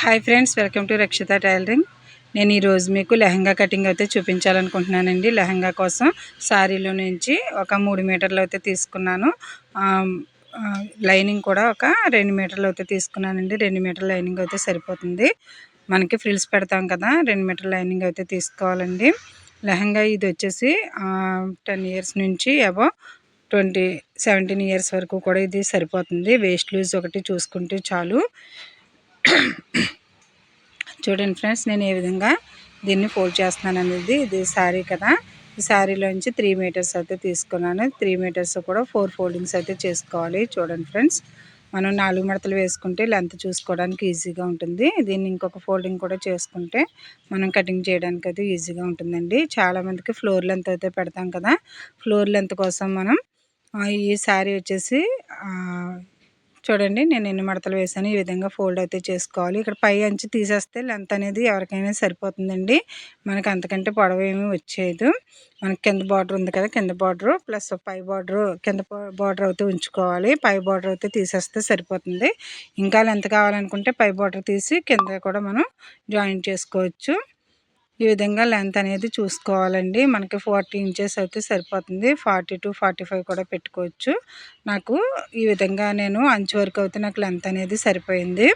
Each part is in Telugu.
Hi friends welcome to Rakshita tailoring నేను ఈరోజు మీకు లెహంగా కటింగ్ అయితే చూపించాలనుకుంటున్నానండి. లెహంగా కోసం శారీలో నుంచి ఒక మూడు మీటర్లు అయితే తీసుకున్నాను. లైనింగ్ కూడా ఒక రెండు మీటర్లు అయితే తీసుకున్నానండి. రెండు మీటర్ లైనింగ్ అయితే సరిపోతుంది. మనకి ఫ్రిల్స్ పెడతాం కదా రెండు మీటర్ లైనింగ్ అయితే తీసుకోవాలండి. లెహంగా ఇది వచ్చేసి టెన్ ఇయర్స్ నుంచి అబో ట్వంటీ సెవెంటీన్ ఇయర్స్ వరకు కూడా ఇది సరిపోతుంది. వేస్ట్ లూజ్ ఒకటి చూసుకుంటే చాలు. చూడండి ఫ్రెండ్స్ నేను ఏ విధంగా దీన్ని ఫోల్డ్ చేస్తున్నాను అనేది ఇది శారీ కదా. ఈ శారీలోంచి త్రీ మీటర్స్ అయితే తీసుకున్నాను. త్రీ మీటర్స్ కూడా ఫోర్ ఫోల్డింగ్స్ అయితే చేసుకోవాలి. చూడండి ఫ్రెండ్స్ మనం నాలుగు మడతలు వేసుకుంటే లెంత్ చూసుకోవడానికి ఈజీగా ఉంటుంది. దీన్ని ఇంకొక ఫోల్డింగ్ కూడా చేసుకుంటే మనం కటింగ్ చేయడానికి అయితే ఈజీగా ఉంటుందండి. చాలామందికి ఫ్లోర్ లెంత్ అయితే పెడతాం కదా. ఫ్లోర్ లెంత్ కోసం మనం ఈ శారీ వచ్చేసి చూడండి నేను ఎన్ని మడతలు వేసాను ఈ విధంగా ఫోల్డ్ అయితే చేసుకోవాలి. ఇక్కడ పై అంచు తీసేస్తే లెంత్ అనేది ఎవరికైనా సరిపోతుందండి. మనకి అంతకంటే పొడవ ఏమీ వచ్చేది మనకి కింద బార్డర్ ఉంది కదా కింద బార్డర్ ప్లస్ పై బార్డర్ కింద బార్డర్ అయితే ఉంచుకోవాలి. పై బార్డర్ అయితే తీసేస్తే సరిపోతుంది. ఇంకా లెంత్ కావాలనుకుంటే పై బార్డర్ తీసి కింద కూడా మనం జాయింట్ చేసుకోవచ్చు. ఈ విధంగా లెంత్ అనేది చూసుకోవాలండి. మనకి ఫార్టీ ఇంచెస్ అయితే సరిపోతుంది. ఫార్టీ టు ఫార్టీ ఫైవ్ కూడా పెట్టుకోవచ్చు. నాకు ఈ విధంగా నేను అంచు వరకు అయితే నాకు లెంత్ అనేది సరిపోయింది.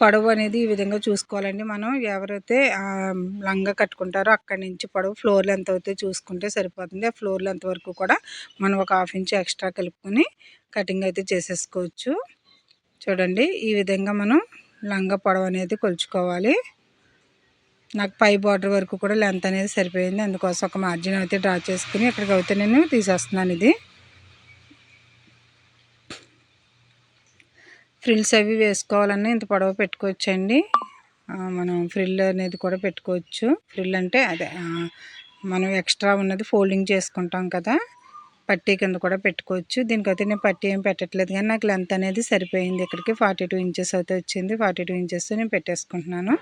పొడవు అనేది ఈ విధంగా చూసుకోవాలండి మనం. ఎవరైతే లంగా కట్టుకుంటారో అక్కడి నుంచి పొడవు ఫ్లోర్ లెంత్ అయితే చూసుకుంటే సరిపోతుంది. ఆ ఫ్లోర్ లెంత్ వరకు కూడా మనం ఒక హాఫ్ ఇంచ్ ఎక్స్ట్రా కలుపుకొని కటింగ్ అయితే చేసేసుకోవచ్చు. చూడండి ఈ విధంగా మనం లంగా పొడవు అనేది కొలుచుకోవాలి. నాకు పై బార్డర్ వరకు కూడా లెంత్ అనేది సరిపోయింది. అందుకోసం ఒక మార్జిన్ అయితే డ్రా చేసుకుని ఇక్కడికి అయితే నేను తీసేస్తున్నాను ఇది. ఫ్రిల్స్ అవి వేసుకోవాలన్నా ఇంత పొడవ పెట్టుకోవచ్చండి. మనం ఫ్రిల్ అనేది కూడా పెట్టుకోవచ్చు. ఫ్రిల్ అంటే అదే మనం ఎక్స్ట్రా ఉన్నది ఫోల్డింగ్ చేసుకుంటాం కదా పట్టీ కింద కూడా పెట్టుకోవచ్చు. దీనికైతే నేను పట్టీ ఏం పెట్టట్లేదు కానీ నాకు లెంత్ అనేది సరిపోయింది. ఇక్కడికి ఫార్టీ టూ ఇంచెస్ అయితే వచ్చింది. ఫార్టీ టూ ఇంచెస్ నేను పెట్టేసుకుంటున్నాను.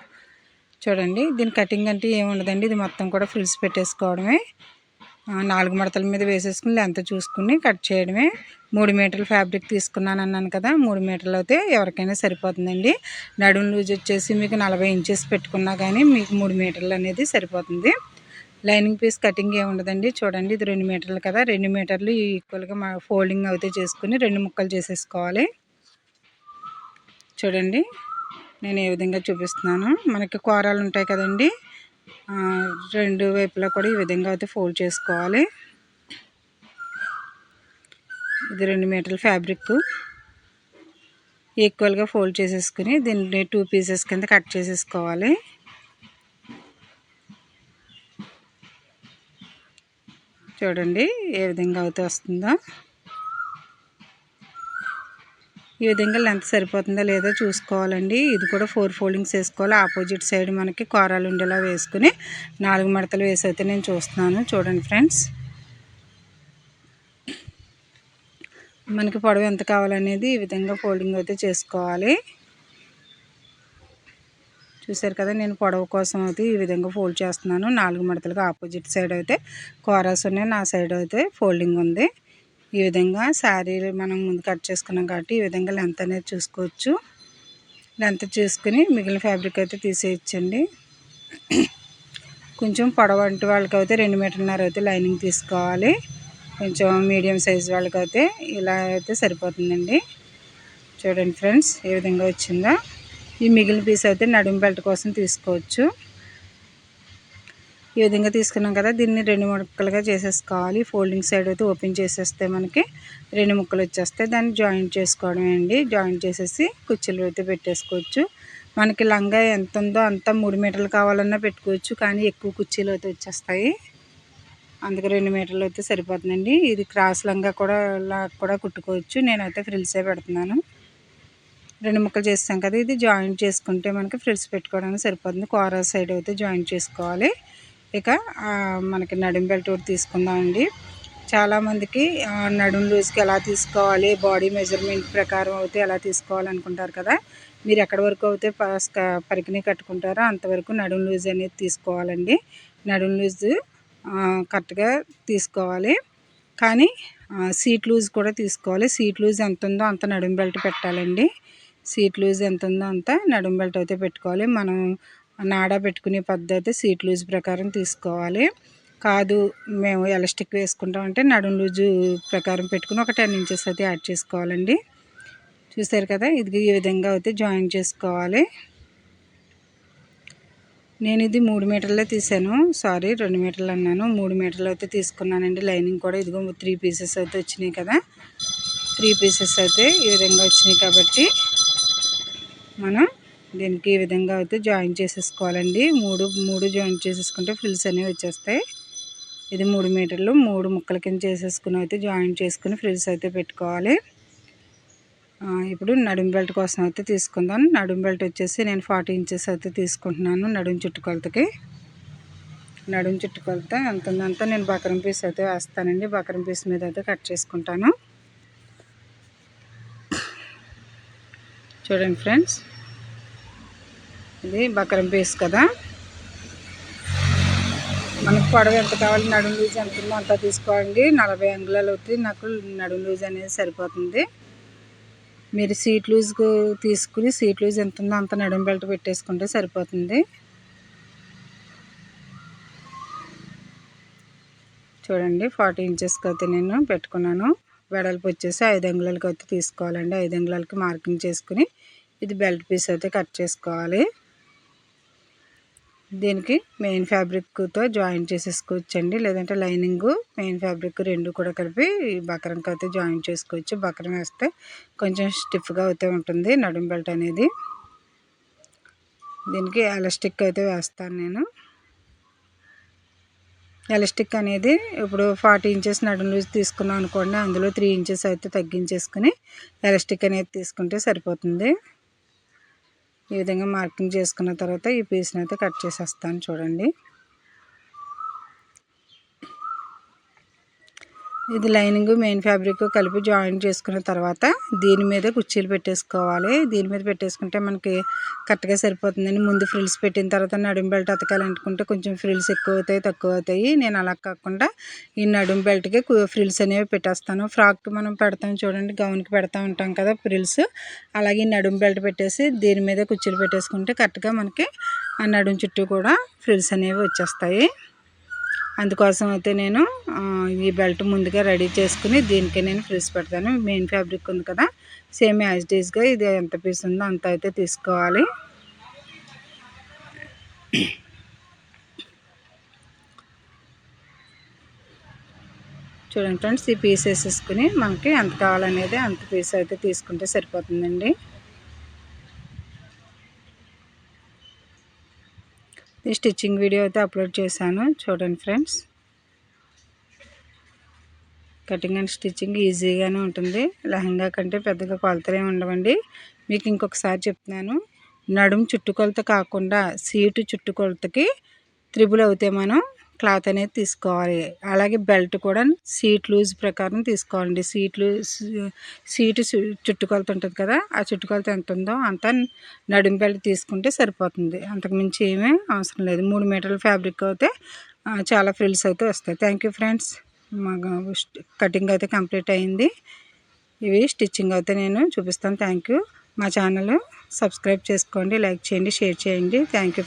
చూడండి దీని కటింగ్ అంటే ఏముండదండి ఇది మొత్తం కూడా ఫిల్స్ పెట్టేసుకోవడమే. నాలుగు మడతల మీద వేసేసుకుని లెంత్ చూసుకుని కట్ చేయడమే. మూడు మీటర్ల ఫ్యాబ్రిక్ తీసుకున్నాను అన్నాను కదా మూడు మీటర్లు అయితే ఎవరికైనా సరిపోతుందండి. నడుము లూజ్ వచ్చేసి మీకు నలభై ఇంచెస్ పెట్టుకున్నా కానీ మీకు మూడు మీటర్లు అనేది సరిపోతుంది. లైనింగ్ పీస్ కటింగ్ ఏముండదండి చూడండి ఇది రెండు మీటర్లు కదా రెండు మీటర్లు ఈక్వల్గా మా ఫోల్డింగ్ అయితే చేసుకుని రెండు ముక్కలు చేసేసుకోవాలి. చూడండి. నేను ఏ విధంగా చూపిస్తున్నాను. మనకి కూరలు ఉంటాయి కదండి. రెండు వైపులా కూడా ఈ విధంగా అయితే ఫోల్డ్ చేసుకోవాలి. ఇది రెండు మీటర్ల ఫ్యాబ్రిక్. ఈక్వల్గా ఫోల్డ్ చేసేసుకుని దీన్ని టూ పీసెస్ కింద కట్ చేసేసుకోవాలి. చూడండి ఏ విధంగా అయితే వస్తుందో. ఈ విధంగా లెంత్ సరిపోతుందా లేదా చూసుకోవాలండి. ఇది కూడా ఫోర్ ఫోల్డింగ్స్ వేసుకోవాలి. ఆపోజిట్ సైడ్ మనకి కూరలు ఉండేలా వేసుకుని నాలుగు మడతలు వేసి అయితే నేను చూస్తున్నాను. చూడండి ఫ్రెండ్స్ మనకి పొడవు ఎంత కావాలనేది ఈ విధంగా ఫోల్డింగ్ అయితే చేసుకోవాలి. చూసారు కదా నేను పొడవు కోసం అయితే ఈ విధంగా ఫోల్డ్ చేస్తున్నాను. నాలుగు మడతలుగా ఆపోజిట్ సైడ్ అయితే కోరాస్ ఉన్నాయి నా సైడ్ అయితే ఫోల్డింగ్ ఉంది. ఈ విధంగా శారీ మనం ముందు కట్ చేసుకున్నాం కాబట్టి ఈ విధంగా లెంత్ అనేది చూసుకోవచ్చు. లెంత్ చూసుకుని మిగిలిన ఫ్యాబ్రిక్ అయితే తీసేయచ్చండి. కొంచెం పొడవంటి వాళ్ళకి అయితే రెండు మీటర్న్నర అయితే లైనింగ్ తీసుకోవాలి. కొంచెం మీడియం సైజ్ వాళ్ళకి అయితే ఇలా అయితే సరిపోతుందండి. చూడండి ఫ్రెండ్స్ ఏ విధంగా వచ్చిందో. ఈ మిగిలిన పీస్ అయితే నడుము బెల్ట్ కోసం తీసుకోవచ్చు. ఈ విధంగా తీసుకున్నాం కదా దీన్ని రెండు ముక్కలుగా చేసేసుకోవాలి. ఫోల్డింగ్ సైడ్ అయితే ఓపెన్ చేసేస్తే మనకి రెండు ముక్కలు వచ్చేస్తాయి. దాన్ని జాయింట్ చేసుకోవడమే అండి. జాయింట్ చేసేసి కుర్చీలు అయితే పెట్టేసుకోవచ్చు. మనకి లంగా ఎంత ఉందో అంత మూడు మీటర్లు కావాలన్నా పెట్టుకోవచ్చు కానీ ఎక్కువ కుర్చీలు అయితే వచ్చేస్తాయి. అందుకే రెండు మీటర్లు అయితే సరిపోతుందండి. ఇది క్రాస్ లంగా కూడా కూడా కుట్టుకోవచ్చు. నేనైతే ఫ్రిల్సే పెడుతున్నాను. రెండు ముక్కలు చేస్తాం కదా ఇది జాయింట్ చేసుకుంటే మనకి ఫ్రిల్స్ పెట్టుకోవడానికి సరిపోతుంది. కోరా సైడ్ అయితే జాయింట్ చేసుకోవాలి. ఇక మనకి నడుం బెల్ట్ ఒకటి తీసుకుందామండి చాలామందికి నడుం లూజ్కి ఎలా తీసుకోవాలి బాడీ మెజర్మెంట్ ప్రకారం అయితే ఎలా తీసుకోవాలనుకుంటారు కదా. మీరు ఎక్కడి వరకు అయితే పరికిని కట్టుకుంటారో అంతవరకు నడుం లూజ్ అనేది తీసుకోవాలండి. నడుం లూజ్ కరెక్ట్గా తీసుకోవాలి. కానీ సీట్ లూజ్ కూడా తీసుకోవాలి. సీట్ లూజ్ ఎంత ఉందో అంత నడుం బెల్ట్ పెట్టాలండి. సీట్ లూజ్ ఎంత ఉందో అంత నడుం బెల్ట్ అయితే పెట్టుకోవాలి. మనం నాడా పెట్టుకునే పద్ధతి సీట్ లూజ్ ప్రకారం తీసుకోవాలి. కాదు మేము ఎలాస్టిక్ వేసుకుంటామంటే నడుం లూజు ప్రకారం పెట్టుకుని ఒక టెన్ ఇంచెస్ అయితే యాడ్ చేసుకోవాలండి. చూసారు కదా ఇది ఈ విధంగా అయితే జాయిన్ చేసుకోవాలి. నేను ఇది మూడు మీటర్లే తీసాను సారీ రెండు మీటర్లు అన్నాను. మూడు మీటర్లు అయితే తీసుకున్నానండి. లైనింగ్ కూడా ఇదిగో త్రీ పీసెస్ అయితే వచ్చినాయి కదా. త్రీ పీసెస్ అయితే ఈ విధంగా వచ్చినాయి కాబట్టి మనం దీనికి ఈ విధంగా అయితే జాయిన్ చేసేసుకోవాలండి. మూడు మూడు జాయిన్ చేసేసుకుంటే ఫ్రిల్స్ అనేవి వచ్చేస్తాయి. ఇది మూడు మీటర్లు మూడు ముక్కల కింద చేసేసుకుని అయితే జాయిన్ చేసుకుని ఫ్రిల్స్ అయితే పెట్టుకోవాలి. ఇప్పుడు నడుం బెల్ట్ కోసం అయితే తీసుకుందాం. నడుం బెల్ట్ వచ్చేసి నేను ఫార్టీ ఇంచెస్ అయితే తీసుకుంటున్నాను నడుం చుట్టుకొలతకి నడుం చుట్టుకొలత ఎంత ఉందంతా నేను బకరం పీస్ అయితే వేస్తానండి. బకరం పీస్ మీద అయితే కట్ చేసుకుంటాను. చూడండి ఫ్రెండ్స్. ఇది బకరం పీస్ కదా. మనకు పొడవ ఎంత కావాలి నడుం లూజ్ ఎంత ఉందో అంతా తీసుకోండి. నలభై అంగుళాలు అవుతుంది నాకు నడుం లూజ్ అనేది సరిపోతుంది. మీరు సీట్ లూజ్కు తీసుకుని సీట్ లూజ్ ఎంత ఉందో అంత నడుము బెల్ట్ పెట్టేసుకుంటే సరిపోతుంది. చూడండి ఫార్టీ ఇంచెస్కి అయితే నేను పెట్టుకున్నాను. వెడల్పు వచ్చేసి ఐదు అంగుళాలకి అయితే తీసుకోవాలండి. ఐదు అంగుళాలకి మార్కింగ్ చేసుకుని ఇది బెల్ట్ పీస్ అయితే కట్ చేసుకోవాలి. దీనికి మెయిన్ ఫ్యాబ్రిక్తో జాయిన్ చేసేసుకోవచ్చండి. లేదంటే లైనింగ్ మెయిన్ ఫ్యాబ్రిక్ రెండు కూడా కలిపి బకరంకి అయితే జాయిన్ చేసుకోవచ్చు. బకరం వేస్తే కొంచెం స్టిఫ్గా అయితే ఉంటుంది నడుం బెల్ట్ అనేది. దీనికి ఎలాస్టిక్ అయితే వేస్తాను నేను. ఎలాస్టిక్ అనేది ఇప్పుడు ఫార్టీ ఇంచెస్ నడుం లూజ్ తీసుకున్నాం అనుకోండి అందులో త్రీ ఇంచెస్ అయితే తగ్గించేసుకుని ఎలాస్టిక్ అనేది తీసుకుంటే సరిపోతుంది. ఈ విధంగా మార్కింగ్ చేసుకున్న తర్వాత ఈ పీస్ని అయితే కట్ చేసేస్తాను చూడండి. ఇది లైనింగ్ మెయిన్ ఫ్యాబ్రిక్ కలిపి జాయిన్ చేసుకున్న తర్వాత దీని మీద కుర్చీలు పెట్టేసుకోవాలి. దీని మీద పెట్టేసుకుంటే మనకి కరెక్ట్గా సరిపోతుందని ముందు ఫ్రిల్స్ పెట్టిన తర్వాత నడుం బెల్ట్ అతకాలనుకుంటే కొంచెం ఫ్రిల్స్ ఎక్కువ అవుతాయి తక్కువ అవుతాయి నేను అలా కాకుండా ఈ నడుం బెల్ట్కి ఫ్రిల్స్ అనేవి పెట్టేస్తాను. ఫ్రాక్ మనం పెడతాం చూడండి గౌన్కి పెడతా ఉంటాం కదా ఫ్రిల్స్. అలాగే నడుం బెల్ట్ పెట్టేసి దీని మీద కుర్చీలు పెట్టేసుకుంటే కరెక్ట్గా మనకి ఆ నడుం చుట్టూ కూడా ఫ్రిల్స్ అనేవి వచ్చేస్తాయి. అందుకోసం అయితే నేను ఈ బెల్ట్ ముందుగా రెడీ చేసుకుని దీనికే నేను ఫ్రిజ్ పెడతాను. మెయిన్ ఫ్యాబ్రిక్ ఉంది కదా సేమ్ యాజ్ డీస్గా ఇది ఎంత పీస్ ఉందో అంత అయితే తీసుకోవాలి. చూడండి ఫ్రెండ్స్ ఈ పీస్ వేసేసుకుని మనకి ఎంత కావాలనేది అంత పీస్ అయితే తీసుకుంటే సరిపోతుందండి. స్టిచ్చింగ్ వీడియో అయితే అప్లోడ్ చేశాను. చూడండి ఫ్రెండ్స్. కటింగ్ అండ్ స్టిచ్చింగ్ ఈజీగానే ఉంటుంది. లెహంగా కంటే పెద్దగా కొలతలే ఉండవండి. మీకు ఇంకొకసారి చెప్తున్నాను. నడుము చుట్టుకొలత కాకుండా సీటు చుట్టుకొలతకి త్రిబుల్ అవుతే మనం క్లాత్ అనేది తీసుకోవాలి. అలాగే బెల్ట్ కూడా సీట్ లూజ్ ప్రకారం తీసుకోవాలండి. సీట్ లూజ్ సీటు చుట్టుకొలత ఉంటుంది కదా ఆ చుట్టుకొలత ఎంత ఉందో అంత నడుము బెల్ట్ తీసుకుంటే సరిపోతుంది. అంతకుమించి ఏమీ అవసరం లేదు. మూడు మీటర్ల ఫ్యాబ్రిక్ అయితే చాలా ఫ్రిల్స్ అయితే వస్తాయి. థ్యాంక్ యూ ఫ్రెండ్స్ మా కటింగ్ అయితే కంప్లీట్ అయింది. ఇవి స్టిచ్చింగ్ అయితే నేను చూపిస్తాను. థ్యాంక్ యూ మా ఛానల్ సబ్స్క్రైబ్ చేసుకోండి లైక్ చేయండి షేర్ చేయండి. Thank you